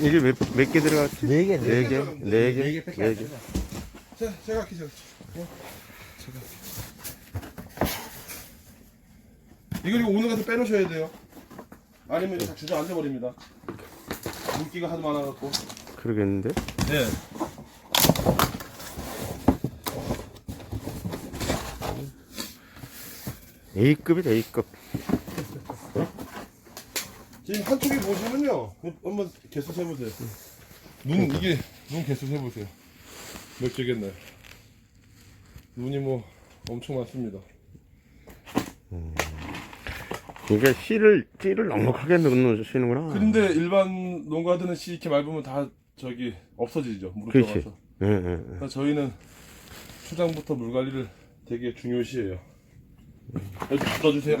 이게 몇, 몇개 들어갔지? 네 개, 네 개? 네 개? 네 개밖에 네안 개? 되나? 자, 제가 할게, 제가. 어, 제가. 이거 이거 오늘 가서 빼놓으셔야 돼요. 아니면 다 주저앉아 버립니다. 물기가 하도 많아 갖고. 그러겠는데? 네. A급이다, A급. 지금 한쪽에 보시면요. 한번 개수 세보세요. 눈 이게 눈 개수 세보세요. 몇 개겠나요? 눈이 뭐 엄청 많습니다. 이게 씨를, 씨를 넉넉하게 넣으시는구나. 근데 일반 농가들은 씨 이렇게 맑으면 다 저기 없어지죠. 물이 그렇지. 들어가서. 예, 예, 예. 그러니까 저희는 초장부터 물 관리를 되게 중요시해요. 여기 다 떠주세요.